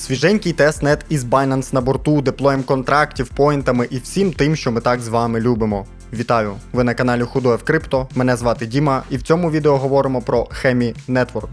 Свіженький тестнет із Binance на борту, деплоєм контрактів, поінтами і всім тим, що ми так з вами любимо. Вітаю! Ви на каналі Худоєв Крипто. Мене звати Діма, і в цьому відео говоримо про Хемі Network.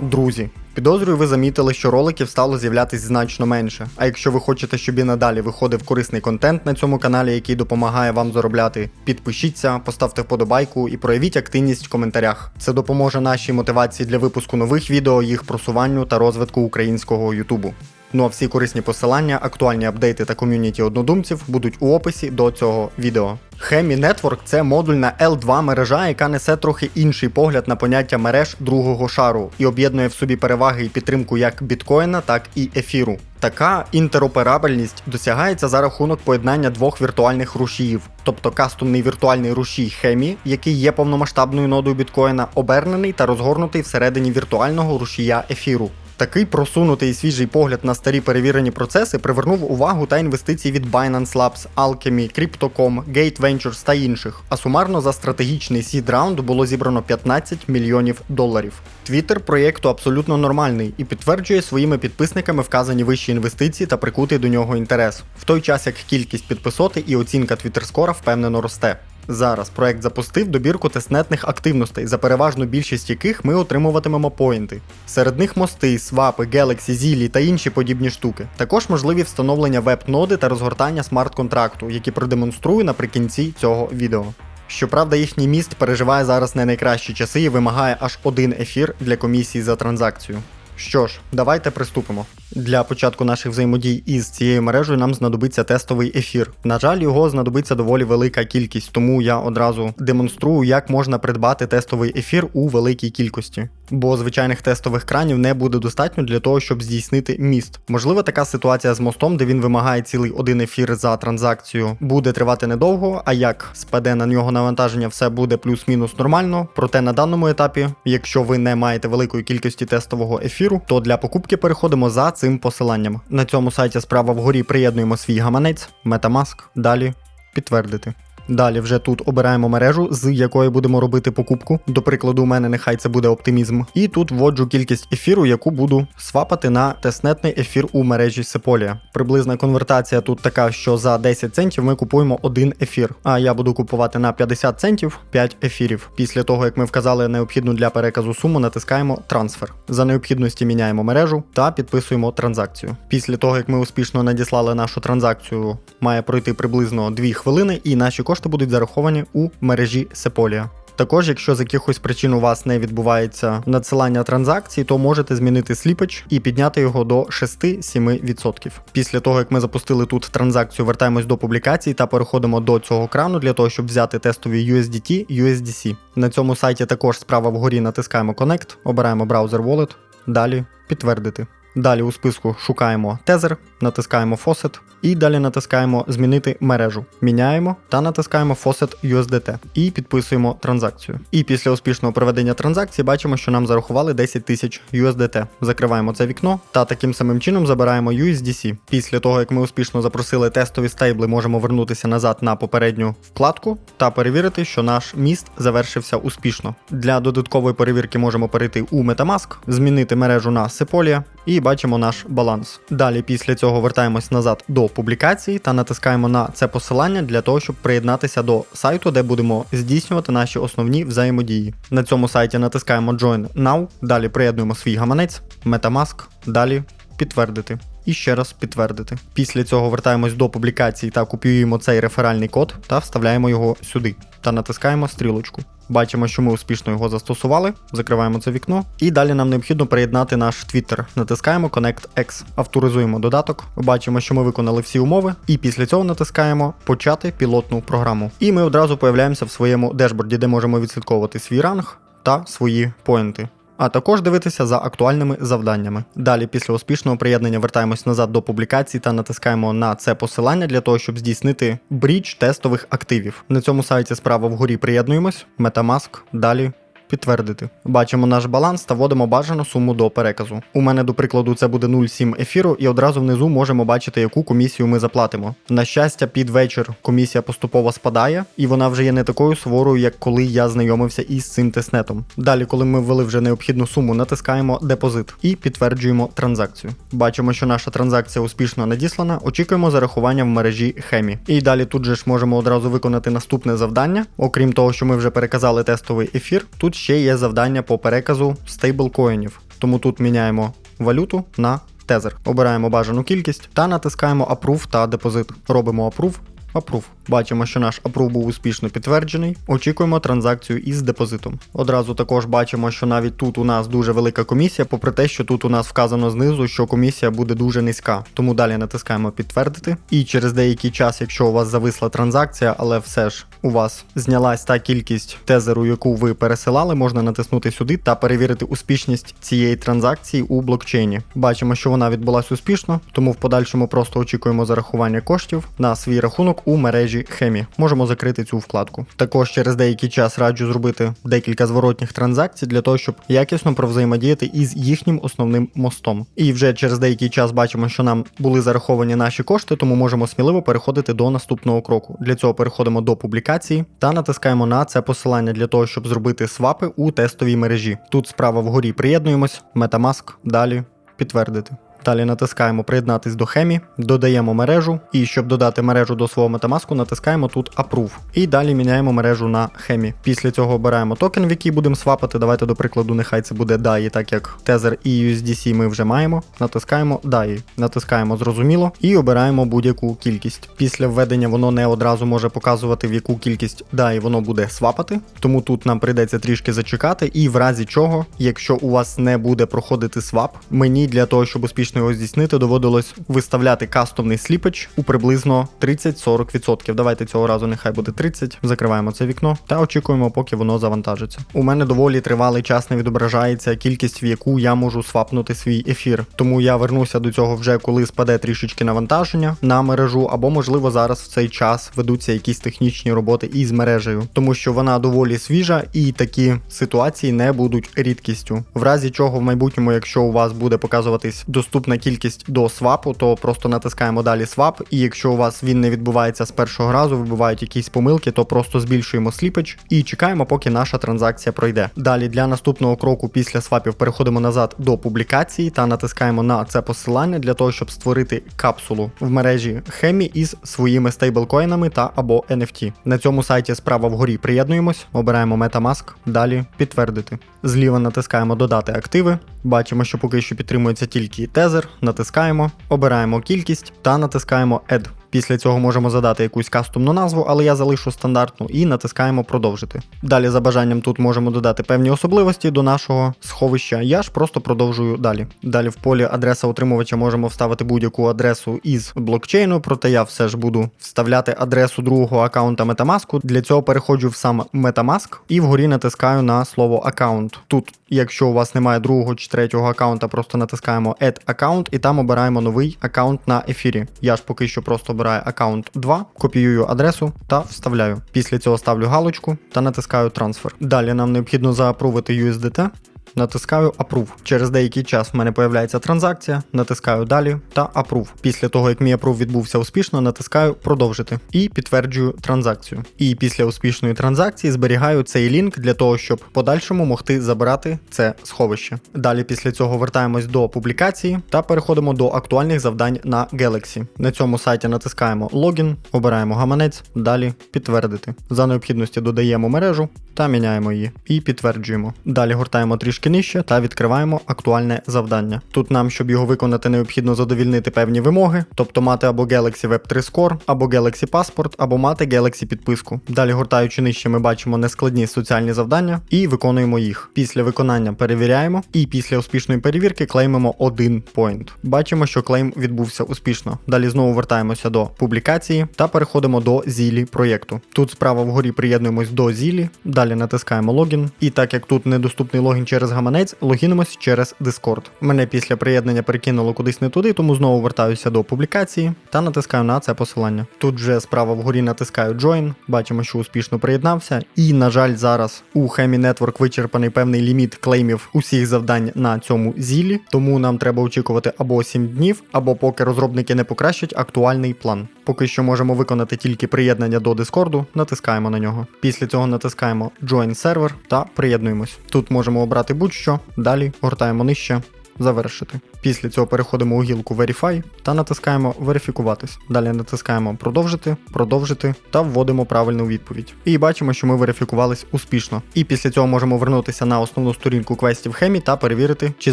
Друзі, підозрюю, ви замітили, що роликів стало з'являтись значно менше. А якщо ви хочете, щоб і надалі виходив корисний контент на цьому каналі, який допомагає вам заробляти, підпишіться, поставте вподобайку і проявіть активність в коментарях. Це допоможе нашій мотивації для випуску нових відео, їх просуванню та розвитку українського Ютубу. Ну а всі корисні посилання, актуальні апдейти та ком'юніті однодумців будуть у описі до цього відео. Hemi Network – це модульна L2 мережа, яка несе трохи інший погляд на поняття мереж другого шару і об'єднує в собі переваги і підтримку як біткоїна, так і ефіру. Така інтероперабельність досягається за рахунок поєднання двох віртуальних рушіїв, тобто кастомний віртуальний рушій Hemi, який є повномасштабною нодою біткоїна, обернений та розгорнутий всередині віртуального рушія ефіру. Такий просунутий свіжий погляд на старі перевірені процеси привернув увагу та інвестиції від Binance Labs, Alchemy, Crypto.com, Gate Ventures та інших. А сумарно за стратегічний сід раунд було зібрано 15 мільйонів доларів. Твіттер проєкту абсолютно нормальний і підтверджує своїми підписниками вказані вищі інвестиції та прикутий до нього інтерес, в той час як кількість підписоти і оцінка Твіттерскора впевнено росте. Зараз проект запустив добірку тестнетних активностей, за переважну більшість яких ми отримуватимемо поінти. Серед них мости, свапи, Galaxy, Zilli та інші подібні штуки. Також можливі встановлення веб-ноди та розгортання смарт-контракту, які продемонструю наприкінці цього відео. Щоправда, їхній міст переживає зараз не найкращі часи і вимагає аж один ефір для комісії за транзакцію. Що ж, давайте приступимо. Для початку наших взаємодій із цією мережею нам знадобиться тестовий ефір. На жаль, його знадобиться доволі велика кількість, тому я одразу демонструю, як можна придбати тестовий ефір у великій кількості. Бо звичайних тестових кранів не буде достатньо для того, щоб здійснити міст. Можливо, така ситуація з мостом, де він вимагає цілий один ефір за транзакцію, буде тривати недовго. А як спаде на нього навантаження, все буде плюс-мінус нормально. Проте на даному етапі, якщо ви не маєте великої кількості тестового ефіру, то для покупки переходимо за цим посиланням. На цьому сайті справа вгорі приєднуємо свій гаманець, Metamask, далі підтвердити. Далі вже тут обираємо мережу, з якої будемо робити покупку. До прикладу, у мене нехай це буде оптимізм. І тут вводжу кількість ефіру, яку буду свапати на тестнетний ефір у мережі Sepolia. Приблизна конвертація тут така, що за 10 центів ми купуємо один ефір. А я буду купувати на 50 центів 5 ефірів. Після того, як ми вказали необхідну для переказу суму, натискаємо трансфер. За необхідності міняємо мережу та підписуємо транзакцію. Після того, як ми успішно надіслали нашу транзакцію, має пройти приблизно 2 хвилини, і наші кошти будуть зараховані у мережі Sepolia. Також, якщо з якихось причин у вас не відбувається надсилання транзакцій, то можете змінити сліпач і підняти його до 6-7%. Після того, як ми запустили тут транзакцію, вертаємось до публікацій та переходимо до цього крану для того, щоб взяти тестові USDT, USDC. На цьому сайті також справа вгорі натискаємо Connect, обираємо браузер Wallet, далі підтвердити. Далі у списку шукаємо тезер, натискаємо Faucet і далі натискаємо Змінити мережу. Міняємо та натискаємо Faucet USDT і підписуємо транзакцію. І після успішного проведення транзакції бачимо, що нам зарахували 10 тисяч USDT. Закриваємо це вікно та таким самим чином забираємо USDC. Після того, як ми успішно запросили тестові стейбли, можемо вернутися назад на попередню вкладку та перевірити, що наш міст завершився успішно. Для додаткової перевірки можемо перейти у Metamask, змінити мережу на Sepolia і бачимо наш баланс. Далі після цього вертаємось назад до публікації та натискаємо на це посилання для того, щоб приєднатися до сайту, де будемо здійснювати наші основні взаємодії. На цьому сайті натискаємо Join Now, далі приєднуємо свій гаманець, Metamask, далі підтвердити. І ще раз підтвердити. Після цього вертаємось до публікації та копіюємо цей реферальний код та вставляємо його сюди та натискаємо стрілочку. Бачимо, що ми успішно його застосували, закриваємо це вікно, і далі нам необхідно приєднати наш Twitter. Натискаємо Connect X, авторизуємо додаток, бачимо, що ми виконали всі умови, і після цього натискаємо Почати пілотну програму. І ми одразу появляємося в своєму дешборді, де можемо відслідковувати свій ранг та свої поінти. А також дивитися за актуальними завданнями. Далі, після успішного приєднання, вертаємось назад до публікації та натискаємо на це посилання для того, щоб здійснити бріч тестових активів. На цьому сайті справа вгорі приєднуємось, Metamask, далі підтвердити. Бачимо наш баланс та вводимо бажану суму до переказу. У мене, до прикладу, це буде 0,7 ефіру, і одразу внизу можемо бачити, яку комісію ми заплатимо. На щастя, під вечір комісія поступово спадає, і вона вже є не такою суворою, як коли я знайомився із цим тестнетом. Далі, коли ми ввели вже необхідну суму, натискаємо депозит і підтверджуємо транзакцію. Бачимо, що наша транзакція успішно надіслана. Очікуємо зарахування в мережі Хемі. І далі тут же ж можемо одразу виконати наступне завдання. Окрім того, що ми вже переказали тестовий ефір, тут ще є завдання по переказу стейблкоїнів. Тому тут міняємо валюту на тезер. Обираємо бажану кількість та натискаємо Approve та депозит. Робимо Approve. Approve. Бачимо, що наш approve був успішно підтверджений. Очікуємо транзакцію із депозитом. Одразу також бачимо, що навіть тут у нас дуже велика комісія, попри те, що тут у нас вказано знизу, що комісія буде дуже низька. Тому далі натискаємо підтвердити. І через деякий час, якщо у вас зависла транзакція, але все ж у вас знялась та кількість тезеру, яку ви пересилали, можна натиснути сюди та перевірити успішність цієї транзакції у блокчейні. Бачимо, що вона відбулася успішно, тому в подальшому просто очікуємо зарахування коштів на свій рахунок у мережі Хемі. Можемо закрити цю вкладку. Також через деякий час раджу зробити декілька зворотніх транзакцій для того, щоб якісно провзаємодіяти із їхнім основним мостом. І вже через деякий час бачимо, що нам були зараховані наші кошти, тому можемо сміливо переходити до наступного кроку. Для цього переходимо до публікації та натискаємо на це посилання для того, щоб зробити свапи у тестовій мережі. Тут справа вгорі приєднуємось, Metamask, далі підтвердити. Далі натискаємо приєднатись до Хемі, додаємо мережу, і щоб додати мережу до свого Metamask, натискаємо тут Approve. І далі міняємо мережу на Хемі. Після цього обираємо токен, в який будемо свапати. Давайте, до прикладу, нехай це буде DAI, так як Tether і USDC ми вже маємо. Натискаємо DAI, натискаємо зрозуміло і обираємо будь-яку кількість. Після введення воно не одразу може показувати, в яку кількість DAI воно буде свапати. Тому тут нам прийдеться трішки зачекати, і в разі чого, якщо у вас не буде проходити свап, мені для того, щоб успішно його здійснити, доводилось виставляти кастомний сліпач у приблизно 30-40%. Давайте цього разу нехай буде 30. Закриваємо це вікно та очікуємо, поки воно завантажиться. У мене доволі тривалий час не відображається кількість, в яку я можу свапнути свій ефір. Тому я вернуся до цього вже коли спаде трішечки навантаження на мережу, або можливо зараз в цей час ведуться якісь технічні роботи із мережею, тому що вона доволі свіжа і такі ситуації не будуть рідкістю. В разі чого в майбутньому, якщо у вас буде показуватись доступна кількість до свапу, то просто натискаємо далі свап, і якщо у вас він не відбувається з першого разу, вибувають якісь помилки, то просто збільшуємо сліпач і чекаємо, поки наша транзакція пройде. Далі для наступного кроку після свапів переходимо назад до публікації та натискаємо на це посилання для того, щоб створити капсулу в мережі Хемі із своїми стейблкоїнами та або NFT. На цьому сайті справа вгорі приєднуємось, обираємо Metamask, далі підтвердити. Зліва натискаємо додати активи. Бачимо, що поки що підтримується тільки тезер, натискаємо, обираємо кількість та натискаємо Add. Після цього можемо задати якусь кастомну назву, але я залишу стандартну і натискаємо продовжити. Далі за бажанням тут можемо додати певні особливості до нашого сховища. Я ж просто продовжую далі. Далі в полі адреса отримувача можемо вставити будь-яку адресу із блокчейну, проте я все ж буду вставляти адресу другого аккаунта Metamask. Для цього переходжу в сам Metamask і вгорі натискаю на слово аккаунт. Тут, якщо у вас немає другого чи третього аккаунта, просто натискаємо Add Account і там обираємо новий аккаунт на ефірі. Я ж поки що просто обираю аккаунт 2, копіюю адресу та вставляю. Після цього ставлю галочку та натискаю трансфер. Далі нам необхідно заапрувити USDT. Натискаю Approve. Через деякий час в мене появляється транзакція, натискаю далі та Approve. Після того, як мій Approve відбувся успішно, натискаю продовжити і підтверджую транзакцію. І після успішної транзакції зберігаю цей лінк для того, щоб подальшому могти забирати це сховище. Далі після цього вертаємось до публікації та переходимо до актуальних завдань на Galaxy. На цьому сайті натискаємо логін, обираємо гаманець, далі підтвердити. За необхідності додаємо мережу та міняємо її і підтверджуємо. Далі гортаємо трішки нижче та відкриваємо актуальне завдання. Тут нам, щоб його виконати, необхідно задовільнити певні вимоги, тобто мати або Galaxy Web 3 Score, або Galaxy Passport, або мати Galaxy підписку. Далі гортаючи нижче, ми бачимо нескладні соціальні завдання і виконуємо їх. Після виконання перевіряємо, і після успішної перевірки клеймимо один point. Бачимо, що клейм відбувся успішно. Далі знову вертаємося до публікації та переходимо до зілі проєкту. Тут справа вгорі приєднуємось до зілі, далі натискаємо логін, і так як тут недоступний логін через через гаманець, логінимось через Discord. Мене після приєднання перекинуло кудись не туди, тому знову вертаюся до публікації та натискаю на це посилання. Тут вже справа вгорі натискаю Join, бачимо, що успішно приєднався. І, на жаль, зараз у Hemi Network вичерпаний певний ліміт клеймів усіх завдань на цьому зілі, тому нам треба очікувати або 7 днів, або поки розробники не покращать актуальний план. Поки що можемо виконати тільки приєднання до Discord, натискаємо на нього. Після цього натискаємо Join Server та приєднуємось. Тут можемо обрати будь-що, далі гортаємо нижче. Завершити. Після цього переходимо у гілку Verify та натискаємо Верифікуватись. Далі натискаємо Продовжити, продовжити та вводимо правильну відповідь. І бачимо, що ми верифікувались успішно. І після цього можемо вернутися на основну сторінку квестів Хемі та перевірити, чи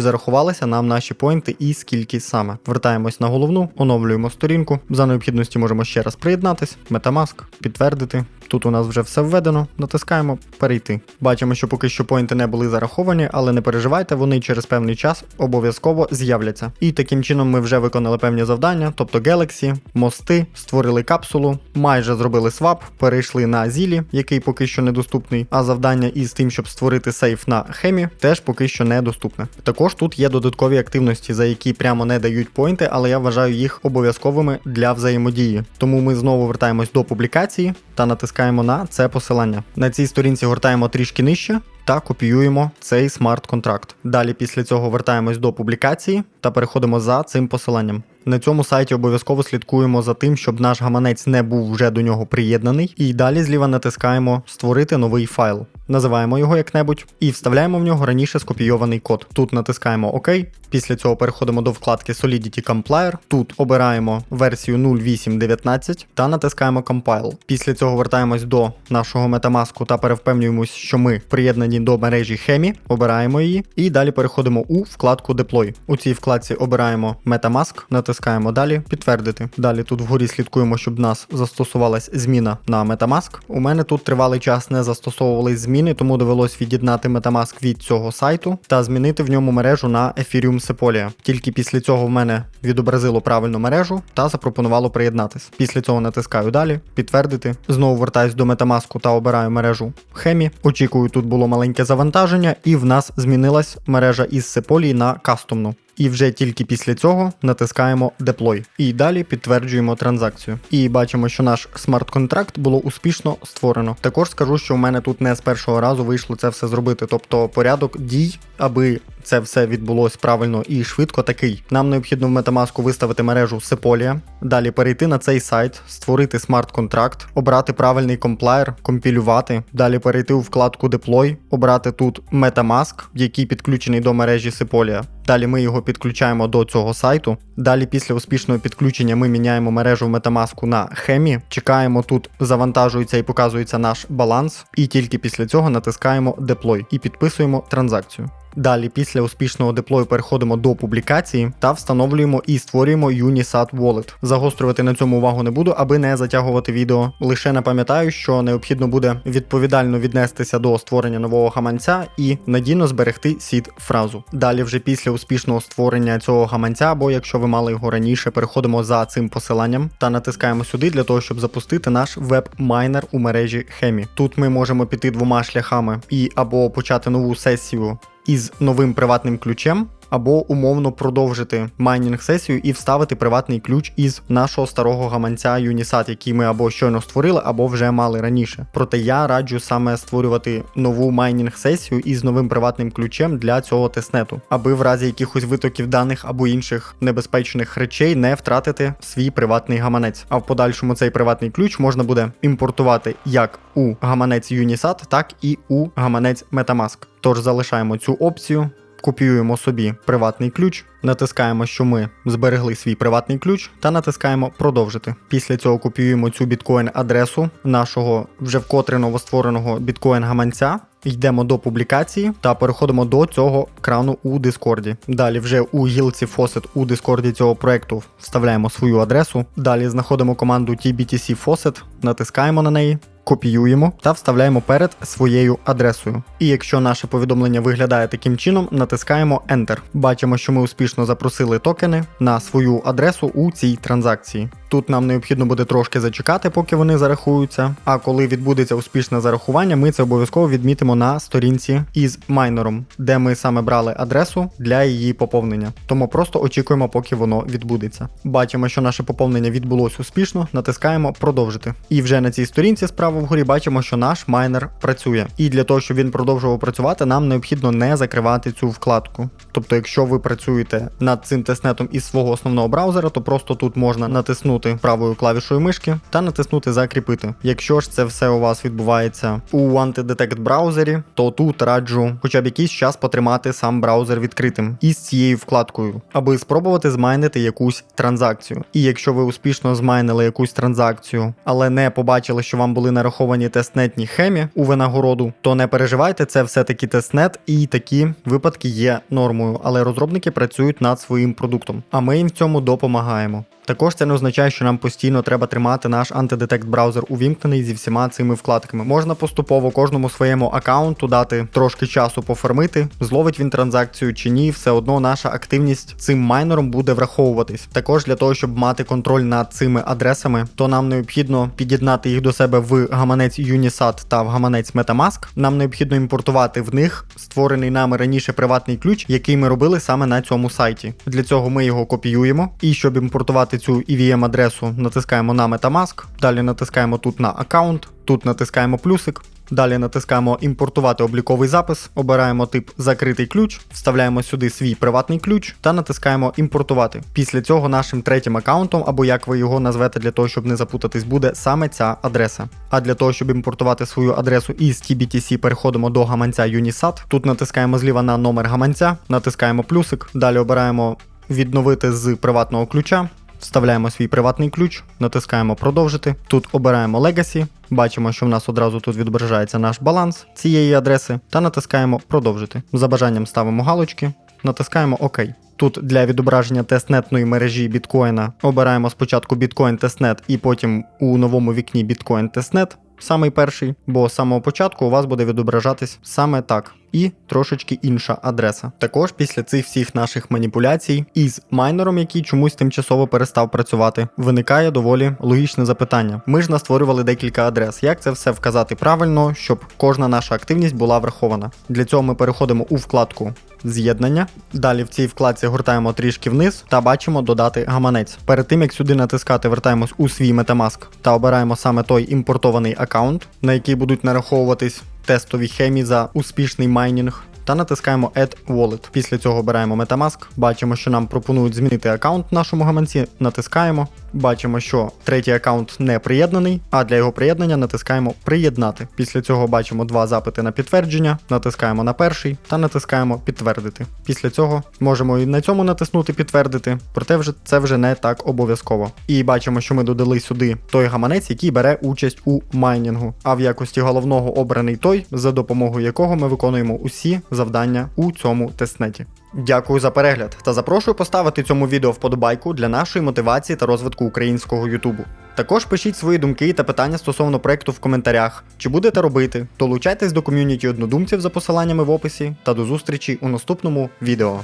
зарахувалися нам наші поінти і скільки саме. Вертаємось на головну, оновлюємо сторінку. За необхідності можемо ще раз приєднатись, Metamask, підтвердити. Тут у нас вже все введено, натискаємо перейти. Бачимо, що поки що поінти не були зараховані, але не переживайте, вони через певний час обов'язково з'являться. І таким чином ми вже виконали певні завдання, тобто Galaxy, мости, створили капсулу, майже зробили свап, перейшли на Зілі, який поки що недоступний. А завдання із тим, щоб створити сейф на Хемі, теж поки що недоступне. Також тут є додаткові активності, за які прямо не дають поінти, але я вважаю їх обов'язковими для взаємодії. Тому ми знову вертаємось до публікації та натискаємо на це посилання. На цій сторінці гортаємо трішки нижче та копіюємо цей смарт-контракт. Далі після цього вертаємось до публікації та переходимо за цим посиланням. На цьому сайті обов'язково слідкуємо за тим, щоб наш гаманець не був вже до нього приєднаний. І далі зліва натискаємо Створити новий файл. Називаємо його як-небудь і вставляємо в нього раніше скопійований код. Тут натискаємо ОК. Після цього переходимо до вкладки Solidity Compiler. Тут обираємо версію 0819 та натискаємо Compile. Після цього вертаємось до нашого Metamask та перевпевнюємось, що ми приєднані до мережі Hemi, обираємо її, і далі переходимо у вкладку Deploy. У цій вкладці обираємо Metamask, натискаємо далі, підтвердити. Далі тут вгорі слідкуємо, щоб в нас застосувалась зміна на Metamask. У мене тут тривалий час не застосовувались зміни, тому довелось від'єднати Metamask від цього сайту та змінити в ньому мережу на Ethereum Sepolia. Тільки після цього в мене відобразило правильну мережу та запропонувало приєднатись. Після цього натискаю далі, підтвердити. Знову вертаюсь до Metamask та обираю мережу Хемі. Очікую, тут було маленьке завантаження, і в нас змінилась мережа із Sepolia на кастомну. І вже тільки після цього натискаємо Deploy. І далі підтверджуємо транзакцію. І бачимо, що наш смарт-контракт було успішно створено. Також скажу, що в мене тут не з першого разу вийшло це все зробити. Тобто порядок дій, аби це все відбулось правильно і швидко такий. Нам необхідно в Metamask виставити мережу Sepolia, далі перейти на цей сайт, створити смарт-контракт, обрати правильний комплаєр, компілювати, далі перейти у вкладку Deploy, обрати тут Metamask, який підключений до мережі Sepolia. Далі ми його підключаємо до цього сайту. Далі, після успішного підключення, ми міняємо мережу Metamask на Hemi. Чекаємо, тут завантажується і показується наш баланс. І тільки після цього натискаємо Deploy і підписуємо транзакцію. Далі, після успішного деплою, переходимо до публікації та встановлюємо і створюємо Unisat Wallet. Загострювати на цьому увагу не буду, аби не затягувати відео. Лише напам'ятаю, що необхідно буде відповідально віднестися до створення нового гаманця і надійно зберегти сід фразу. Далі, вже після успішного створення цього гаманця, або якщо ви мали його раніше, переходимо за цим посиланням та натискаємо сюди для того, щоб запустити наш веб-майнер у мережі Hemi. Тут ми можемо піти двома шляхами і або почати нову сесію із новим приватним ключем, або умовно продовжити майнінг сесію і вставити приватний ключ із нашого старого гаманця Unisat, який ми або щойно створили, або вже мали раніше. Проте я раджу саме створювати нову майнінг сесію із новим приватним ключем для цього тестнету, аби в разі якихось витоків даних або інших небезпечних речей не втратити свій приватний гаманець. А в подальшому цей приватний ключ можна буде імпортувати як у гаманець Unisat, так і у гаманець Metamask. Тож залишаємо цю опцію. Копіюємо собі приватний ключ, натискаємо, що ми зберегли свій приватний ключ, та натискаємо продовжити. Після цього копіюємо цю біткоін-адресу нашого вже вкотре новоствореного біткоін-гаманця. Йдемо до публікації та переходимо до цього крану у Дискорді. Далі вже у гілці Faucet у Дискорді цього проекту вставляємо свою адресу. Далі знаходимо команду TBTC Faucet, натискаємо на неї копіюємо та вставляємо перед своєю адресою. І якщо наше повідомлення виглядає таким чином, натискаємо Enter. Бачимо, що ми успішно запросили токени на свою адресу у цій транзакції. Тут нам необхідно буде трошки зачекати, поки вони зарахуються. А коли відбудеться успішне зарахування, ми це обов'язково відмітимо на сторінці із майнером, де ми саме брали адресу для її поповнення. Тому просто очікуємо, поки воно відбудеться. Бачимо, що наше поповнення відбулось успішно, натискаємо продовжити. І вже на цій сторінці справа вгорі бачимо, що наш майнер працює. І для того, щоб він продовжував працювати, нам необхідно не закривати цю вкладку. Тобто, якщо ви працюєте над цим тестнетом із свого основного браузера, то просто тут можна натиснути правою клавішою мишки та натиснути закріпити. Якщо ж це все у вас відбувається у Antidetect браузері, то тут раджу хоча б якийсь час потримати сам браузер відкритим із цією вкладкою, аби спробувати змайнити якусь транзакцію. І якщо ви успішно змайнили якусь транзакцію, але не побачили, що вам були нараховані тестнетні хемі у винагороду, то не переживайте, це все-таки тестнет, і такі випадки є нормою, але розробники працюють над своїм продуктом, а ми їм в цьому допомагаємо. Також це не означає, що нам постійно треба тримати наш антидетект браузер увімкнений зі всіма цими вкладками. Можна поступово кожному своєму аккаунту дати трошки часу пофармити, зловить він транзакцію чи ні, все одно наша активність цим майнером буде враховуватись. Також для того, щоб мати контроль над цими адресами, то нам необхідно під'єднати їх до себе в гаманець Unisat та в гаманець Metamask. Нам необхідно імпортувати в них створений нами раніше приватний ключ, який ми робили саме на цьому сайті. Для цього ми його копіюємо, і щоб імпортувати цю EVM адресу, натискаємо на Metamask, далі натискаємо тут на аккаунт, тут натискаємо плюсик. Далі натискаємо імпортувати обліковий запис, обираємо тип закритий ключ, вставляємо сюди свій приватний ключ та натискаємо імпортувати. Після цього нашим третім аккаунтом, або як ви його назвете для того, щоб не запутатись, буде саме ця адреса. А для того, щоб імпортувати свою адресу із TBTC, переходимо до гаманця Unisat. Тут натискаємо зліва на номер гаманця, натискаємо плюсик, далі обираємо відновити з приватного ключа. Вставляємо свій приватний ключ, натискаємо продовжити. Тут обираємо Legacy, бачимо, що в нас одразу тут відображається наш баланс цієї адреси, та натискаємо продовжити. За бажанням ставимо галочки, натискаємо ОК. Тут для відображення тестнетної мережі біткоїна обираємо спочатку біткоін тестнет і потім у новому вікні біткоін тестнет. Самий перший, бо з самого початку у вас буде відображатись саме так. І трошечки інша адреса. Також після цих всіх наших маніпуляцій із майнером, який чомусь тимчасово перестав працювати, виникає доволі логічне запитання. Ми ж настворювали декілька адрес. Як це все вказати правильно, щоб кожна наша активність була врахована? Для цього ми переходимо у вкладку з'єднання. Далі в цій вкладці гортаємо трішки вниз та бачимо додати гаманець. Перед тим як сюди натискати, вертаємось у свій Metamask та обираємо саме той імпортований аккаунт, на який будуть нараховуватись тестові хемі за успішний майнінг. Та натискаємо Add Wallet. Після цього обираємо Metamask. Бачимо, що нам пропонують змінити аккаунт в нашому гаманці. Натискаємо. Бачимо, що третій аккаунт не приєднаний, а для його приєднання натискаємо Приєднати. Після цього бачимо два запити на підтвердження, натискаємо на перший та натискаємо Підтвердити. Після цього можемо і на цьому натиснути Підтвердити, проте вже це вже не так обов'язково. І бачимо, що ми додали сюди той гаманець, який бере участь у майнінгу. А в якості головного обраний той, за допомогою якого ми виконуємо усі завдання у цьому тестнеті. Дякую за перегляд та запрошую поставити цьому відео вподобайку для нашої мотивації та розвитку українського Ютубу. Також пишіть свої думки та питання стосовно проекту в коментарях, чи будете робити, долучайтесь до ком'юніті однодумців за посиланнями в описі та до зустрічі у наступному відео.